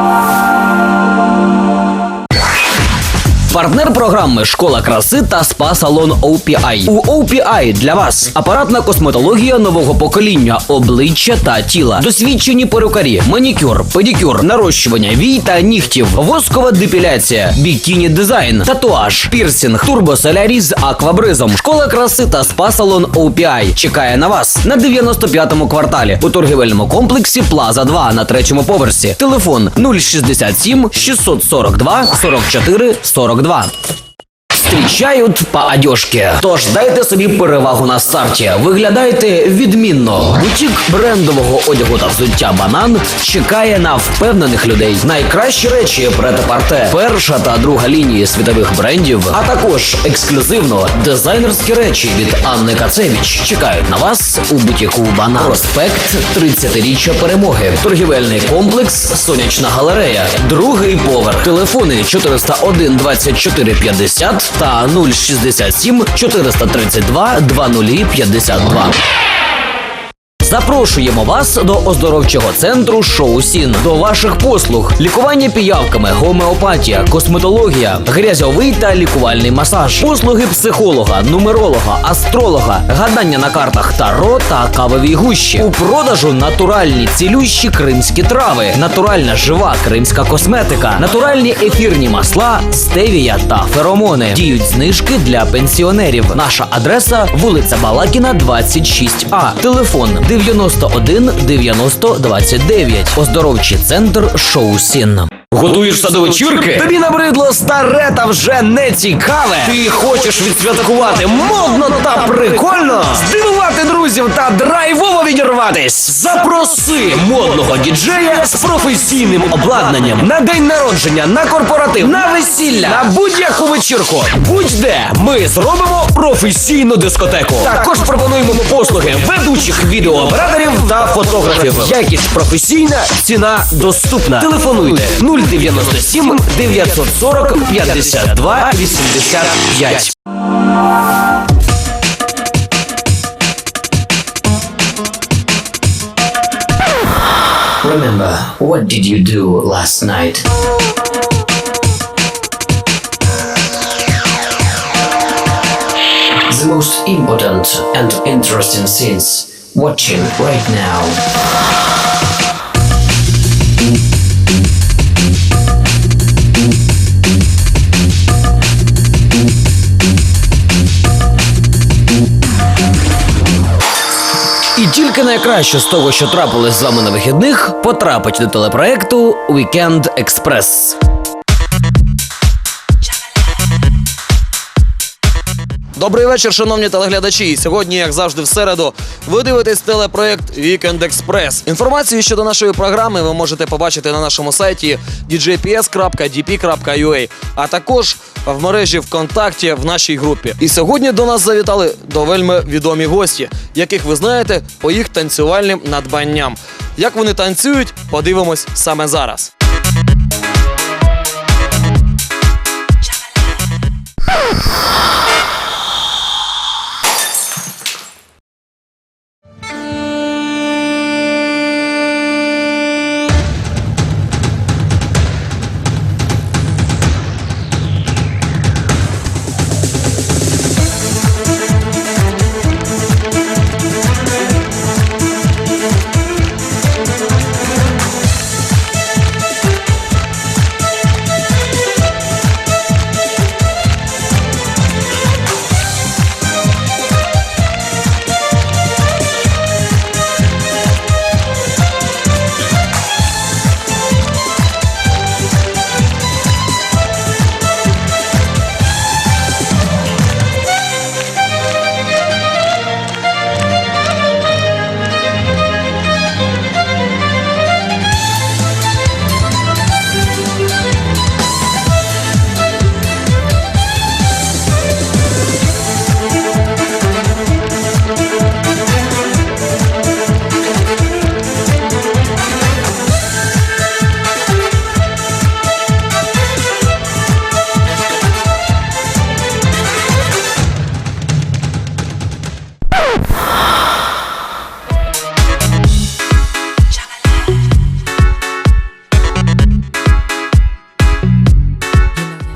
Oh. Партнер програми Школа краси та спа-салон OPI. У OPI для вас апаратна косметологія нового покоління, обличчя та тіла, досвідчені перукарі, манікюр, педикюр, нарощування вій та нігтів, воскова депіляція, бікіні дизайн, татуаж, пірсінг, турбосолярій з аквабризом. Школа краси та спа-салон OPI чекає на вас на 95-му кварталі у торгівельному комплексі Плаза 2 на третьому поверсі. Телефон 067 642 44 42. Club. Встрічають по одежке. Тож дайте собі перевагу на старті. Виглядайте відмінно. Бутік брендового одягу та взуття банан чекає на впевнених людей. Найкращі речі претапарте, перша та друга лінії світових брендів, а також ексклюзивно дизайнерські речі від Анни Кацевич чекають на вас у бутіку банан. Проспект 30-річчя перемоги. Торгівельний комплекс Сонячна галерея. Другий поверх. Телефони 401 24 50 та 067 432 2052. Запрошуємо вас до оздоровчого центру Шоу Сін. До ваших послуг: лікування піявками, гомеопатія, косметологія, грязьовий та лікувальний масаж, послуги психолога, нумеролога, астролога, гадання на картах таро та кавові гущі. У продажу натуральні цілющі кримські трави, натуральна жива кримська косметика, натуральні ефірні масла, стевія та феромони. Діють знижки для пенсіонерів. Наша адреса вулиця Балакіна, 26А. Телефон 91 90 29. Оздоровчий центр Шоу Сін. Готуєшся до вечірки? Тобі набридло старе та вже не цікаве. Ти хочеш відсвяткувати модно та прикольно, здивувати друзів та драйвово відірватись. Запроси модного діджея з професійним обладнанням на день народження, на корпоратив, на весілля, на будь-яку вечірку. Будь-де ми зробимо професійну дискотеку. Також пропонуємо послуги ведучих відеооператорів та фотографів. Якість професійна, ціна доступна. Телефонуйте 097 940 52 85. Remember, what did you do last night? The most important and interesting scenes watching right now. Тільки найкраще з того, що трапилось з вами на вихідних, потрапить до телепроекту Weekend Express. Добрий вечір, шановні телеглядачі. Сьогодні, як завжди, в середу, ви дивитесь телепроект Weekend Express. Інформацію щодо нашої програми ви можете побачити на нашому сайті djps.dp.ua, а також в мережі ВКонтакті в нашій групі. І сьогодні до нас завітали до вельми відомі гості, яких ви знаєте по їх танцювальним надбанням. Як вони танцюють, подивимось саме зараз.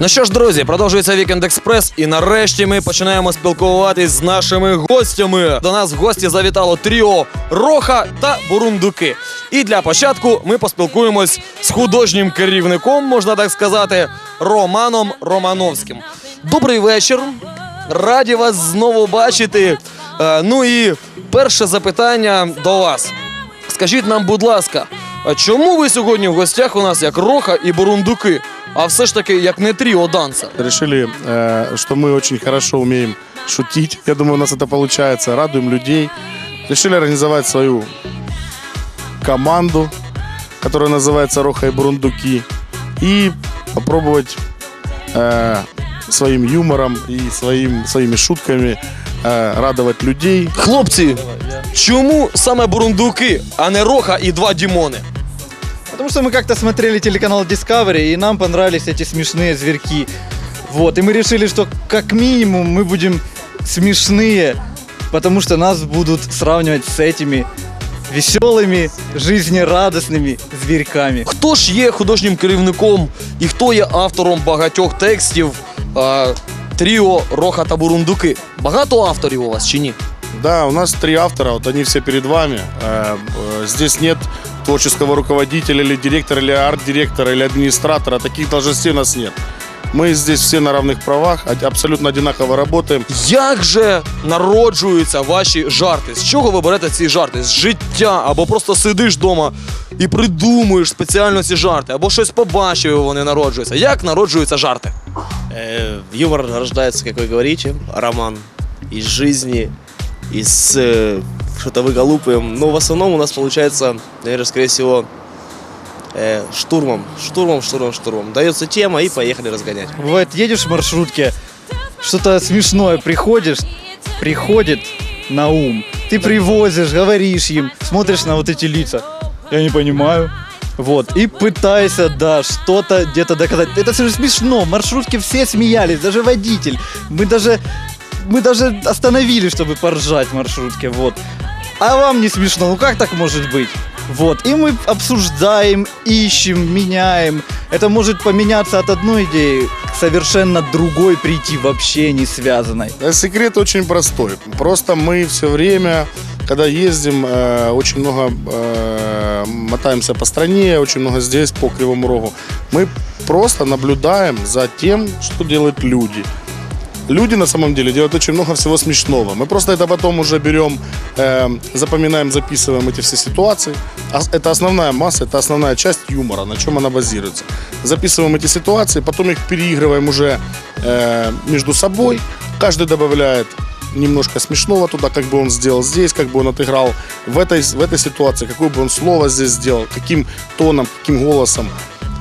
Ну що ж, друзі, продовжується Вікенд Експрес, і нарешті ми починаємо спілкуватись з нашими гостями. До нас в гості завітало тріо Роха та Бурундуки. І для початку ми поспілкуємось з художнім керівником, можна так сказати, Романом Романовським. Добрий вечір. Раді вас знову бачити. Е, ну і перше запитання до вас. Скажіть нам, будь ласка, а чому ви сьогодні в гостях у нас як Роха і Бурундуки, а все ж таки як не тріо данса? решили, э, что мы очень хорошо умеем шутить. Я думаю, у нас это получается. Радуем людей. Решили организовать свою команду, которая называется Роха и Бурундуки. И попробовать э, своим юмором и своим, своими шутками э, радовать людей. Хлопці, чому саме Бурундуки, а не Роха і два Дімони? Потому что мы как-то смотрели телеканал Discovery, и нам понравились эти смешные зверьки. Вот, и мы решили, что как минимум мы будем смешные, потому что нас будут сравнивать с этими веселыми, жизнерадостными зверьками. Хто ж є художнім керівником і хто є автором багатьох текстів е, тріо Роха та Бурундуки? Багато авторів у вас чи ні? Да, у нас три автора, вот они все перед вами. Э, э, Здесь нет творческого руководителя или директора, или арт-директора, или администратора. Таких должностей у нас нет. Мы здесь все на равных правах, од- абсолютно одинаково работаем. Як же народжуються ваші жарти? З чого ви берете ці жарти? З життя, або просто сидиш вдома і придумуєш спеціально ці жарти, або щось побачив, і вони народжуються. Як народжуються жарти? Э, юмор рождается, как вы говорите, роман из жизни, из э, что-то выголупаем. Но в основном у нас получается, наверное, скорее всего, э, штурмом, штурмом, штурмом, штурмом. Дается тема и поехали разгонять. Бывает, едешь в маршрутке, что-то смешное приходишь, приходит на ум. Ты привозишь, говоришь им, смотришь на вот эти лица. Я не понимаю. Вот, и пытайся, да, что-то где-то доказать. Это же смешно, в маршрутке все смеялись, даже водитель. Мы даже, мы даже остановились, чтобы поржать в маршрутке, вот. А вам не смешно, ну как так может быть? Вот, и мы обсуждаем, ищем, меняем. Это может поменяться от одной идеи к совершенно другой прийти, вообще не связанной. Э, Секрет очень простой. Просто мы все время, когда ездим, э, очень много э, мотаемся по стране, очень много здесь, по Кривому Рогу. Мы просто наблюдаем за тем, что делают люди. Люди на самом деле делают очень много всего смешного. Мы просто это потом уже берем, э, запоминаем, записываем эти все ситуации. А Это основная масса, это основная часть юмора, на чем она базируется. Записываем эти ситуации, потом их переигрываем уже э, между собой. Каждый добавляет немножко смешного туда, как бы он сделал здесь, как бы он отыграл в этой, в этой ситуации, какое бы он слово здесь сделал, каким тоном, каким голосом.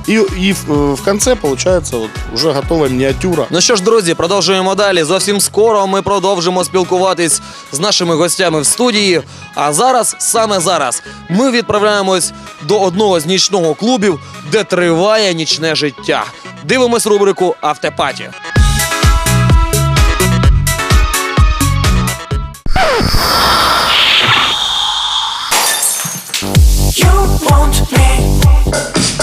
И, и в, в конце получается вот уже готовая мініатюра. Ну що ж, друзі, продовжуємо далі. Зовсім скоро ми продовжимо спілкуватись з нашими гостями в студії. А зараз, саме зараз, ми відправляємось до одного з нічного клубів, де триває нічне життя. Дивимось рубрику Автопаті.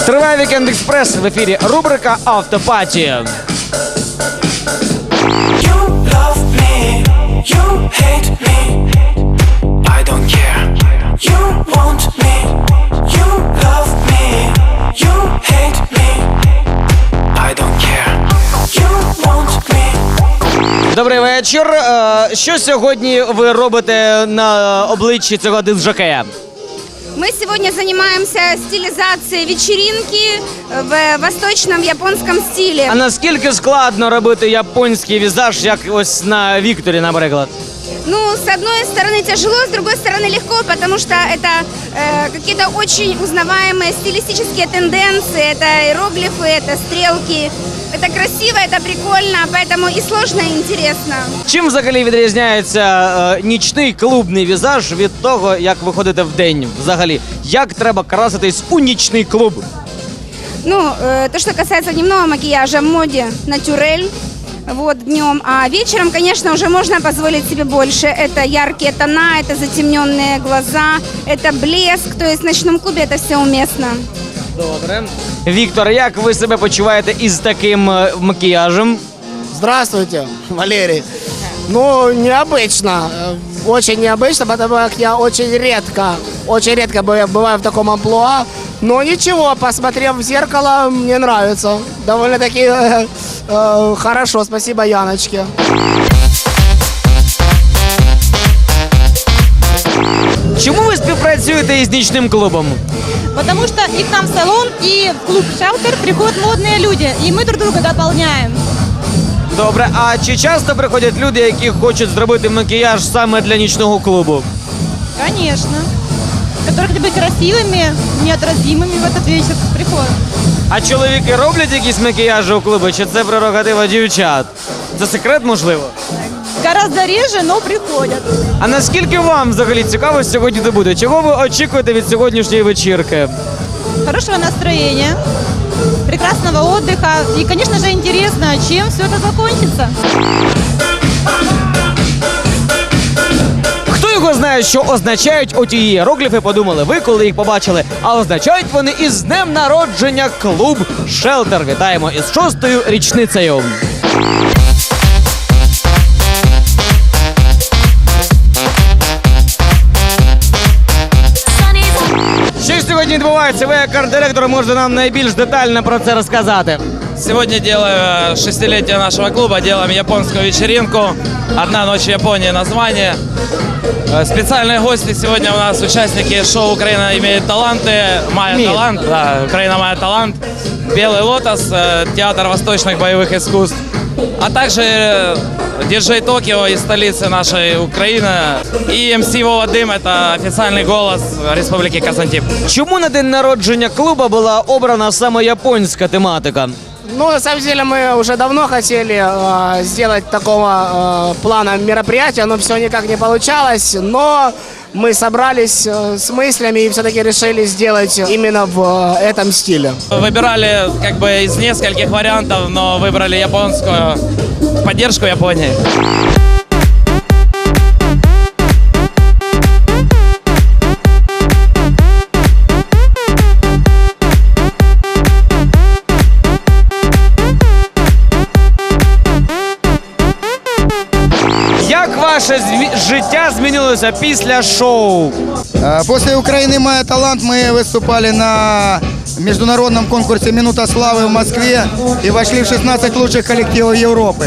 Триває Вікенд Експрес в ефірі рубрика Автопаті. Добрий вечір. Е, Що сьогодні ви робите на обличчі цього дизжокея? Мы сегодня занимаемся стилизацией вечеринки в восточном японском стиле. А наскільки складно робити японський візаж, як ось на Вікторі, наприклад? Ну, с одной стороны тяжело, с другой стороны легко, потому что это э, какие-то очень узнаваемые стилистические тенденции, это иероглифы, это стрелки. Это красиво, это прикольно, поэтому и сложно, и интересно. Чим взагалі відрізняється е, нічний клубний візаж від того, як ви ходите в день? Взагалі, як треба краситись у нічний клуб? Ну, э, то, что касается дневного макияжа в моде, натюрель, вот днем, а вечером, конечно, уже можно позволить себе больше. Это яркие тона, это затемненные глаза, это блеск, то есть в ночном клубе это все уместно. Добре. Віктор, як ви себе почуваєте із таким е, макіяжем? Здравствуйте, Валерий. Ну, необычно. э, Очень необычно, потому как я очень редко, очень редко бываю бываю в таком амплуа. Но ничего, посмотрев в зеркало, мне нравится. Довольно-таки э, э, хорошо, спасибо Яночке. Чому ви співпрацюєте із нічним клубом? Потому что и к нам в салон, и в клуб «Шелтер» приходят модные люди, и мы друг друга дополняем. Добре, а чи часто приходять люди, які хочуть зробити макіяж саме для нічного клубу? Конечно. Которые хотят быть красивыми, неотразимыми в этот вечер приходят. А чоловіки роблять якісь макіяжі у клубі, чи це прерогатива дівчат? Це секрет, можливо? Гораздо реже, но приходят. А наскільки вам взагалі цікаво сьогодні де буде? Чого ви очікуєте від сьогоднішньої вечірки? Хорошего настроения, прекрасного отдыха и, конечно же, интересно, чем все это закончится. Хто його знає, що означають оті іерогліфи, подумали ви, коли їх побачили. А означають вони із днем народження клуб Шелтер. Вітаємо із шостою річницею. відбувається? Ви як арт-директор можете нам найбільш детально про це розказати. Сегодня делаю э, шестилетие нашего клуба, делаем японскую вечеринку. Одна ночь в Японии название. Э, Специальные гости сегодня у нас участники шоу «Украина имеет таланты». Майя талант, да, «Украина Майя талант». «Белый лотос», э, театр восточных боевых искусств. А также э, диджей Токио из столицы нашей Украины. И МС Вова Дым, это официальный голос Республики Казантип. Чому на день народження клуба була обрана саме японська тематика? Ну, на самом деле, мы уже давно хотели э, сделать такого э, плана мероприятия, но все никак не получалось. Но мы собрались э, с мыслями и все-таки решили сделать именно в э, этом стиле. Выбирали как бы из нескольких вариантов, но выбрали японскую поддержку Японии. Як ваше зві- життя змінилося після шоу? Э, После Украины «Моя талант» мы выступали на международном конкурсе «Минута славы» в Москве и вошли в 16 лучших коллективов Европы.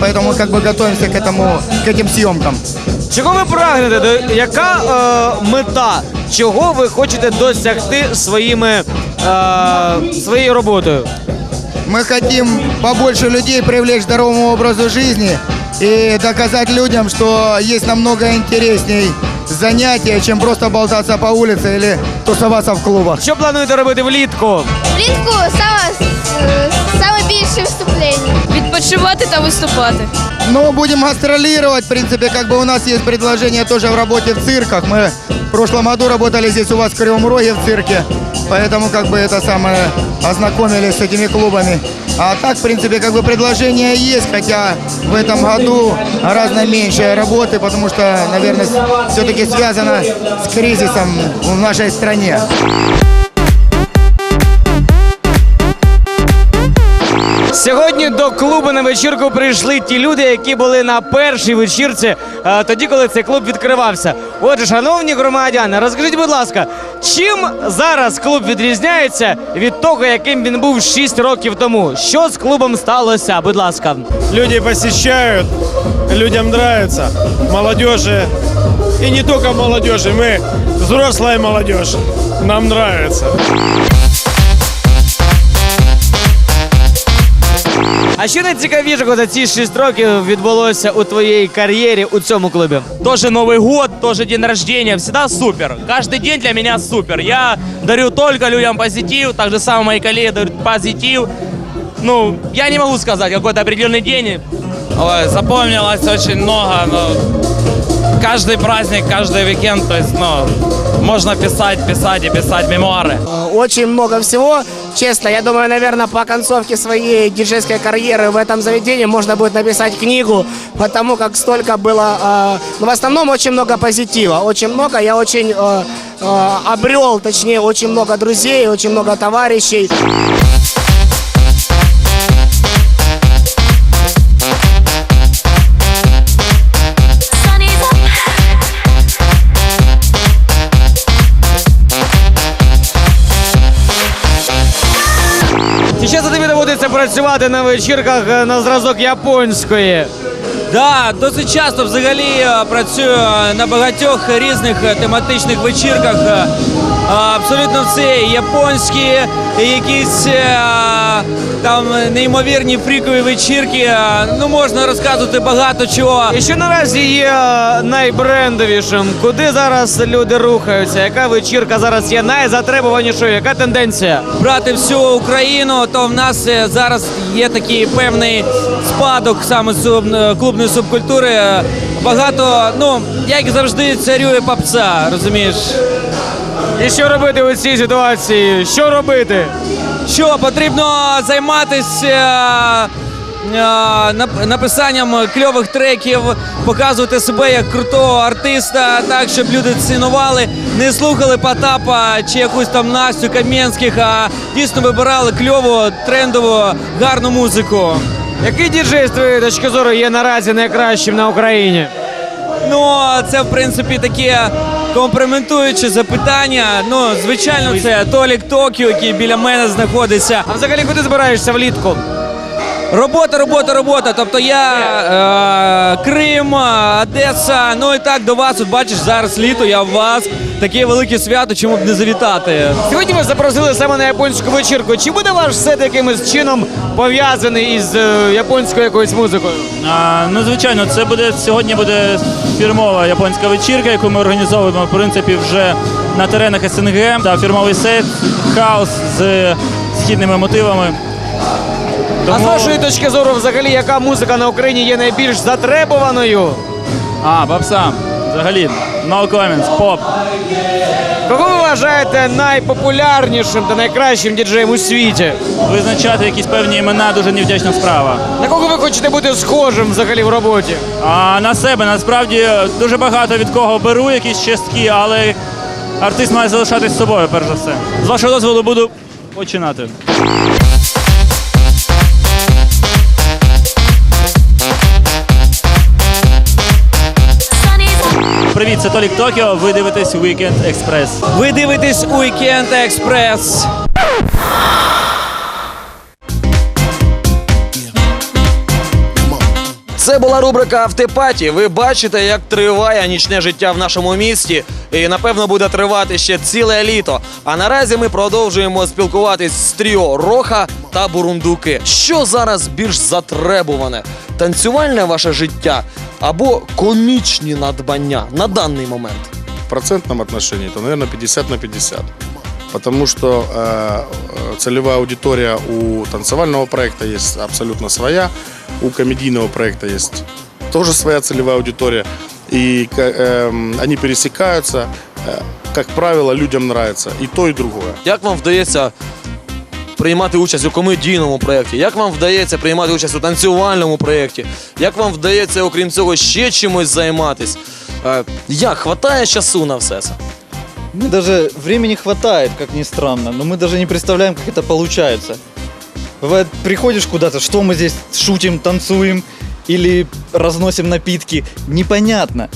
поэтому мы как бы готовимся к этому, к этим съемкам. Чого ви прагнете? До- Яка е, мета? Чого ви хочете досягти своїми, е, своєю роботою? Мы хотим побольше людей привлечь к здоровому образу жизни и доказать людям, что есть намного интересней занятия, чем просто болтаться по улице или тусоваться в клубах. Що плануєте робити влітку? Влітку саме, саме більше виступлень. Відпочивати та виступати. Ну, будем гастролировать. В принципе, как бы у нас есть предложение тоже в работе в цирках. Мы в прошлом году работали здесь у вас в Кривом Роге в цирке. Поэтому как бы это самое ознакомились с этими клубами. А так, в принципе, как бы предложение есть, хотя в этом году гораздо меньше работы, потому что, наверное, все-таки связано с кризисом в нашей стране. Сьогодні до клубу на вечірку прийшли ті люди, які були на першій вечірці, е, тоді, коли цей клуб відкривався. Отже, шановні громадяни, розкажіть, будь ласка, Чим зараз клуб відрізняється від того, яким він був 6 років тому? Що з клубом сталося? Будь ласка. Люди посещают, людям нравится, молодежи. И не только молодежи, мы взрослая молодежь. Нам нравится. А що найцікавішого за ці 6 років відбулося у твоїй кар'єрі у цьому клубі? Тоже Новый год, тоже день рождения, всегда супер. Каждый день для меня супер. Я дарю только людям позитив, так же самое мои коллеги дарят позитив. Ну, я не могу сказать какой-то определенный день. Ой, запомнилось очень много, но каждый праздник, каждый уикенд, то есть, ну, можно писать, писать и писать мемуары. Очень много всего. Честно, я думаю, наверное, по концовке своей диджейской карьеры в этом заведении можно будет написать книгу, потому как столько было... э, ну, в основном очень много позитива. Очень много. Я очень э, э, обрел, точнее, очень много друзей, очень много товарищей. Працювати на вечірках е, на зразок японської? Да, досить часто взагалі е, працюю е, на багатьох різних тематичних вечірках. Абсолютно все японські, якісь е, там неймовірні фрікові вечірки. Е, Ну можна розказувати багато чого. І що наразі є е, найбрендовішим? Куди зараз люди рухаються? Яка вечірка зараз є найзатребуванішою? Яка тенденція? брати всю Україну, то в нас зараз є такий певний спадок саме клубної субкультури. Багато, ну як завжди, царює попса, розумієш? І що робити у цій ситуації? Що робити? Що потрібно займатися е, написанням кльових треків, показувати себе як крутого артиста, так щоб люди цінували, не слухали Потапа чи якусь там Настю Кам'янських, а дійсно вибирали кльову, трендову, гарну музику. Який діджей, з твоєї точки зору, є наразі найкращим на Україні? Ну, це в принципі таке компрометуюче запитання. Ну, звичайно, це Толік Токіо, який біля мене знаходиться. А взагалі куди збираєшся влітку? Робота, робота, робота. Тобто я е, Крим, е, Одеса. Ну і так до вас. От бачиш, зараз літо, я в вас. Таке велике свято, чому б не завітати. Сьогодні ви запросили саме на японську вечірку. Чи буде ваш сет якимось чином пов'язаний із е, японською якоюсь музикою? А, ну, звичайно, це буде сьогодні буде фірмова японська вечірка, яку ми організовуємо в принципі вже на теренах СНГ. Та фірмовий сет, хаос з східними мотивами. А з вашої точки зору, взагалі, яка музика на Україні є найбільш затребуваною? А, попса. Взагалі, no comments, поп. Кого ви вважаєте найпопулярнішим та найкращим діджеєм у світі? Визначати якісь певні імена дуже невдячна справа. На кого ви хочете бути схожим взагалі в роботі? А на себе насправді дуже багато від кого беру якісь частки, але артист має залишатись собою, перш за все. З вашого дозволу буду починати. Привіт, це Толік Токіо. Ви дивитесь Weekend Express. Ви дивитесь Weekend Експрес. Це була рубрика Автопаті. Ви бачите, як триває нічне життя в нашому місті, і напевно буде тривати ще ціле літо. А наразі ми продовжуємо спілкуватись з тріо Роха та Бурундуки. Що зараз більш затребуване? Танцювальне ваше життя або комічні надбання на даний момент? В процентном отношении это, наверное, 50 на 50 Потому что э, э, целевая аудитория у танцевального проекта есть абсолютно своя, у комедийного проекта есть тоже своя целевая аудитория. И ка- эм, они пересекаются. Э, Как правило, людям нравится и то, и другое. Як вам вдається приймати участь у комедійному проєкті? Як вам вдається приймати участь у танцювальному проєкті? Як вам вдається, окрім цього, ще чимось займатись? Е, Як хватає часу на все це? Мы даже времени хватает, как ни странно, но мы даже не представляем, как это получается. Бывает, приходишь куда-то, что мы здесь шутим, танцуем или разносим напитки, непонятно.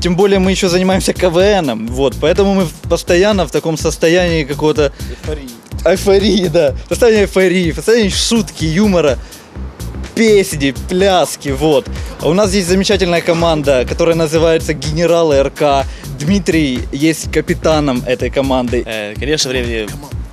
тем более мы еще занимаемся КВНом, вот, поэтому мы постоянно в таком состоянии какого-то... Эйфории. Эйфории, да. Состояние эйфории, состояние шутки, юмора, песни, пляски, вот. А у нас есть замечательная команда, которая называется «Генералы РК». Дмитрий есть капитаном этой команды. Э, Конечно, времени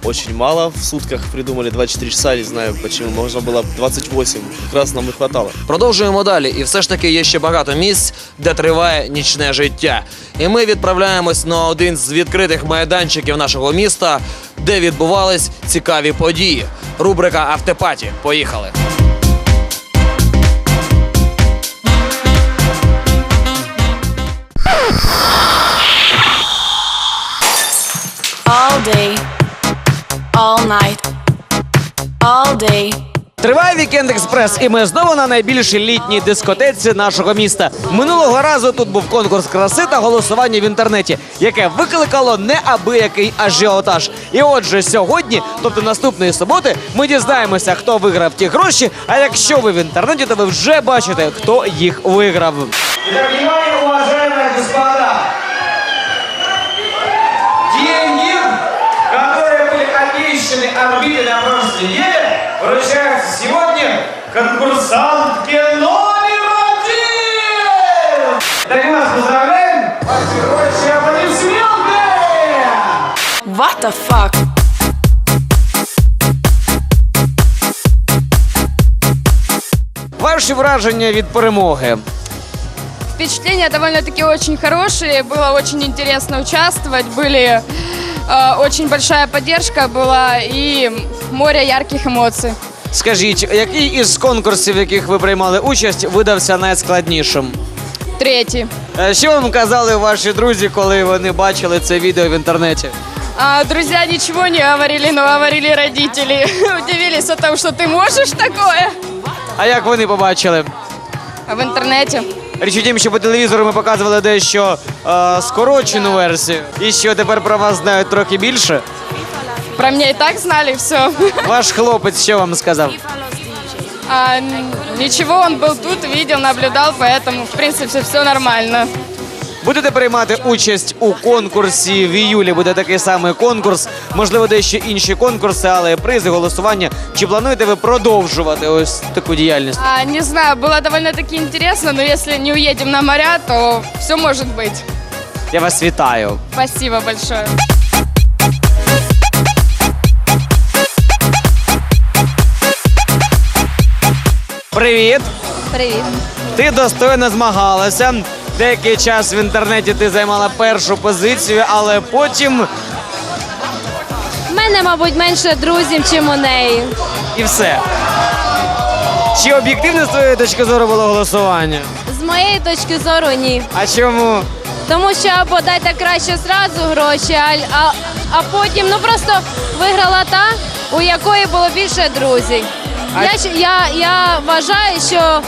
очень мало. В сутках придумали 24 часа, не знаю почему. Можно было 28. Как раз нам и хватало. Продовжуємо далі, і все ж таки є ще багато місць, де триває нічне життя. І ми відправляємось на один з відкритих майданчиків нашого міста, де відбувались цікаві події. Рубрика Автопаті. Поїхали. All day, all night, all day. Триває вікенд експрес, і ми знову на найбільшій літній дискотеці нашого міста. Минулого разу тут був конкурс краси та голосування в інтернеті, яке викликало неабиякий ажіотаж. І отже, сьогодні, тобто наступної суботи, ми дізнаємося, хто виграв ті гроші. А якщо ви в інтернеті, то ви вже бачите, хто їх виграв. Внимание, уважаемые господа! Орбиты на прошлой неделе, вручаются сегодня конкурсантке номер один! Так мы вас поздравляем! Ваши прочие аплодисменты! What the fuck? Ваші враження від перемоги. Впечатления довольно-таки очень хорошие, было очень интересно участвовать, были очень большая поддержка была и море ярких эмоций. Скажіть, який із конкурсів, в яких ви приймали участь, видався найскладнішим? Третий. Е, Що вам казали ваші друзі, коли вони бачили це відео в інтернеті? А, друзья ничего не говорили, но говорили родители. Удивились о том, что ты можешь такое А як вони побачили? в интернете. Річ у тім, що по телевізору ми показували дещо е, скорочену версію. І що тепер про вас знають трохи більше. Про меня и так знали все. Ваш хлопець що вам сказав? А, н- ничего, он был тут, видел, наблюдал, поэтому, в принципе, все нормально. Будете приймати участь у конкурсі в іюлі. Буде такий самий конкурс. Можливо, дещо інші конкурси, але призи, голосування. Чи плануєте ви продовжувати ось таку діяльність? А, не знаю, было довольно-таки интересно, но если не уедем на моря, то все может быть. Я вас вітаю. Спасибо большое. Привіт! Привіт. Ти достойно змагалася. Деякий час в інтернеті ти займала першу позицію, але потім У мене, мабуть, менше друзів, чим у неї. і все. Чи об'єктивне з твоєї точки зору було голосування? З моєї точки зору, ні. А чому? Тому що або дайте краще зразу гроші, а, а, а потім ну просто виграла та, у якої було більше друзів. А- Я, щ- я, я вважаю, що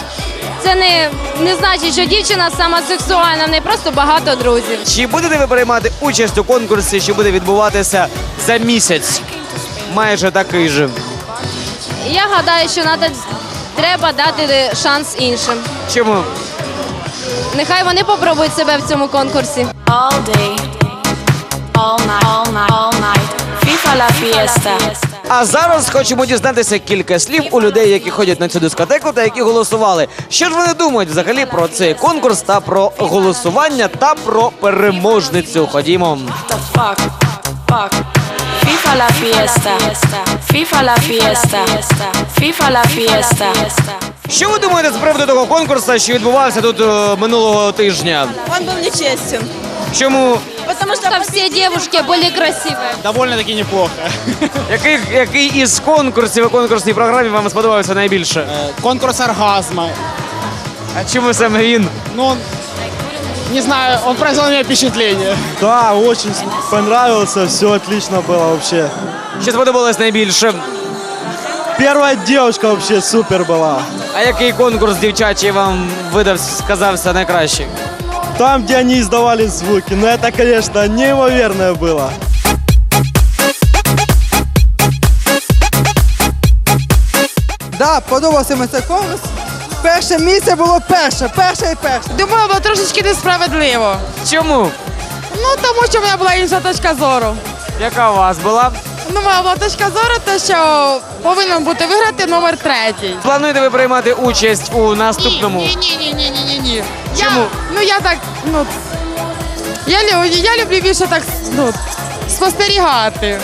це не, не значить, що дівчина сама сексуальна, в неї просто багато друзів. Чи будете ви приймати участь у конкурсі, що буде відбуватися за місяць? Майже такий же. Я гадаю, що надо, треба дати шанс іншим. Чому? Нехай вони попробують себе в цьому конкурсі. All day, all night, all night, all night. FIFA la fiesta. А зараз хочемо дізнатися кілька слів у людей, які ходять на цю дискотеку та які голосували. Що ж вони думають взагалі про цей конкурс та про голосування та про переможницю? Ходімо. FIFA la fiesta. FIFA la fiesta. FIFA la fiesta. Що ви думаєте з приводу того конкурсу, що відбувався тут е, минулого тижня? Он был нечестен. Чому? Потому что все девушки были красивые. Довольно-таки неплохо. Який, який із конкурсів у конкурсній програмі вам сподобався найбільше? Конкурс оргазма. А чому саме він? Ну, он, не знаю, он произвел на меня впечатление. Да, очень понравился, все отлично было вообще. Що сподобалось найбільше? Первая девушка вообще супер была. А який конкурс дівчачий вам видав, сказався найкращий? Там, где они издавали звуки, ну это, конечно, неимоверное было. Да, подобався мені цей конкурс. Перше місце було перше, перше і перше. Думаю, було трошечки несправедливо. Чому? Ну, тому що в мене була інша точка зору. Яка у вас була? Ну, моя була точка зору, те, що повинен бути виграти номер третій. Плануєте ви приймати участь у наступному? Ні, ні, ні, ні, ні, ні, ні. Чому? Я, ну я так, ну. Я, лю- я люблю більше так ну, спостерігати.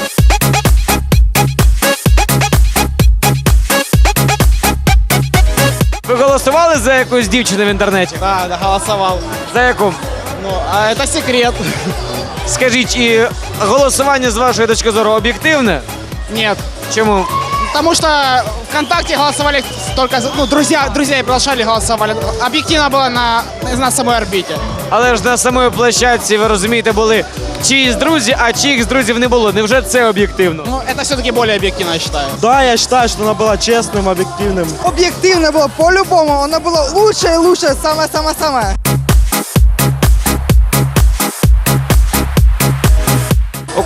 Ви голосували за якусь дівчину в інтернеті? Да, да, голосовал. За яку? Ну, а это секрет. Скажіть, і голосування з вашої точки зору об'єктивне? Нет. Чому? Потому что ВКонтакте голосовали только, за- ну, друзья, друзья приглашали, голосовали. Объективно было на, на самой орбите. Але ж на самої площадці, ви розумієте, були чиїсь друзі, а чиїх з друзів не було. Невже це об'єктивно? Ну, это все-таки более объективно, я считаю. Да, я считаю, что она была честным, объективным. Объективно было, по-любому, оно было лучшее, лучшее, самое-самое-самое. У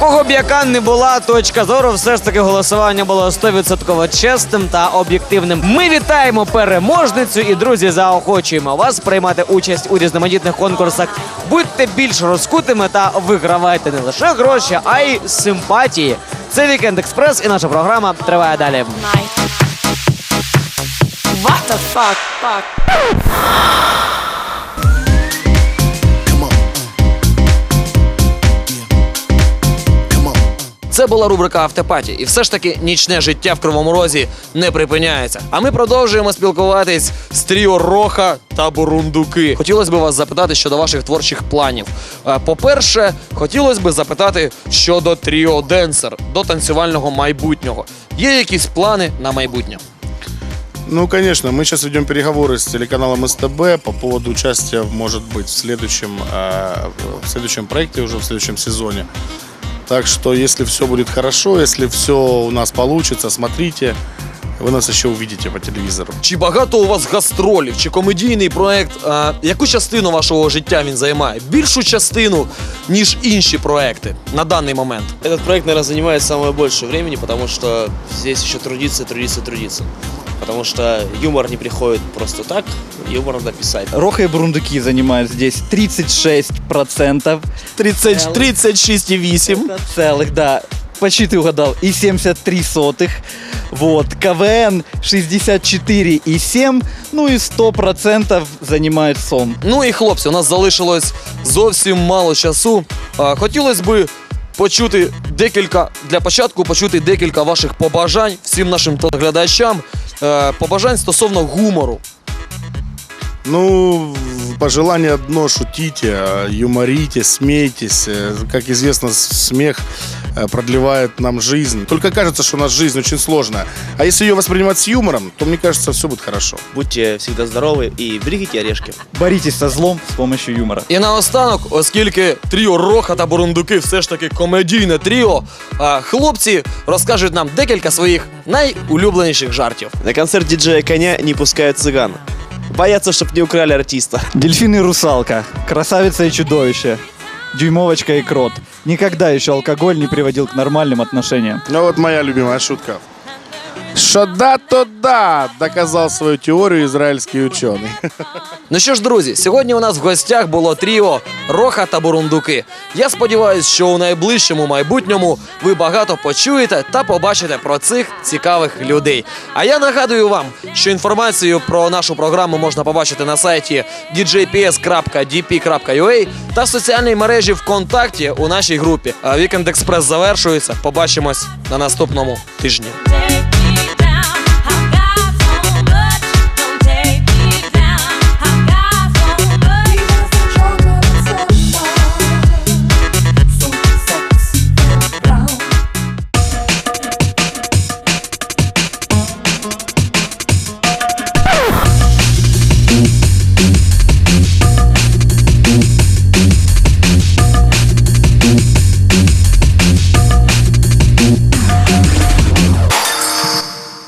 Кого б яка не була точка зору, все ж таки голосування було 100% чесним та об'єктивним. Ми вітаємо переможницю і друзі, заохочуємо вас приймати участь у різноманітних конкурсах. Будьте більш розкутими та вигравайте не лише гроші, а й симпатії. Це Вікенд Експрес і наша програма триває далі. What the fuck? fuck? Це була рубрика Автопаті, і все ж таки нічне життя в Кривому Розі не припиняється. А ми продовжуємо спілкуватись з тріо Роха та Бурундуки. Хотілося б вас запитати щодо ваших творчих планів. Е, По-перше, хотілося б запитати щодо тріо Денсер, до танцювального майбутнього. Є якісь плани на майбутнє? Ну, конечно, мы сейчас ведем переговоры с телеканалом СТБ по поводу участия, может быть, в следующем, э, в следующем проекте, уже в следующем сезоне. Так что, если все будет хорошо, если все у нас получится, смотрите, вы нас еще увидите по телевизору. Чи багато у вас гастролів, чи комедійний проект? Е, яку частину вашого життя він займає? Більшу частину, ніж інші проекти на даний момент. Этот проект, наверное, занимает самое большее времени, потому что здесь еще трудиться, трудиться, трудиться Потому что юмор не приходит просто так, юмор надо писать. Роха и Бурундуки занимают здесь 36%. 30, 36,8. Целых, да. Почти ты угадал. И 73 сотых. Вот. КВН 64,7. Ну и 100% занимает СОМ. Ну і хлопці, у нас залишилось зовсім мало часу. Е, Хотілося б почути декілька для початку почути декілька ваших побажань всім нашим телеглядачам. Е, Побажань стосовно гумору. Ну, пожелание одно, шутите, э, юморите, смейтесь. Э, Как известно, смех продлевает нам жизнь. Только кажется, что у нас жизнь очень сложная. А если ее воспринимать с юмором, то, мне кажется, все будет хорошо. Будьте всегда здоровы и берегите орешки. Боритесь со злом с помощью юмора. І наостанок, оскільки тріо Роха та Бурундуки все ж таки комедійне тріо, е, хлопці розкажуть нам декілька своїх найулюбленіших жартів. На концерт диджея Коня не пускают цыган. Боятся, чтобы не украли артиста. Дельфин и русалка. Красавица и чудовище. Дюймовочка и крот. Никогда еще алкоголь не приводил к нормальным отношениям. Ну вот моя любимая шутка. Что да, то да, доказал свою теорию израильский ученый. Ну що ж, друзі, сьогодні у нас в гостях було тріо Роха та Бурундуки. Я сподіваюся, що у найближчому майбутньому ви багато почуєте та побачите про цих цікавих людей. А я нагадую вам, що інформацію про нашу програму можна побачити на сайті djps.dp.ua та в соціальній мережі ВКонтакті у нашій групі. А Вікенд Експрес завершується. Побачимось на наступному тижні.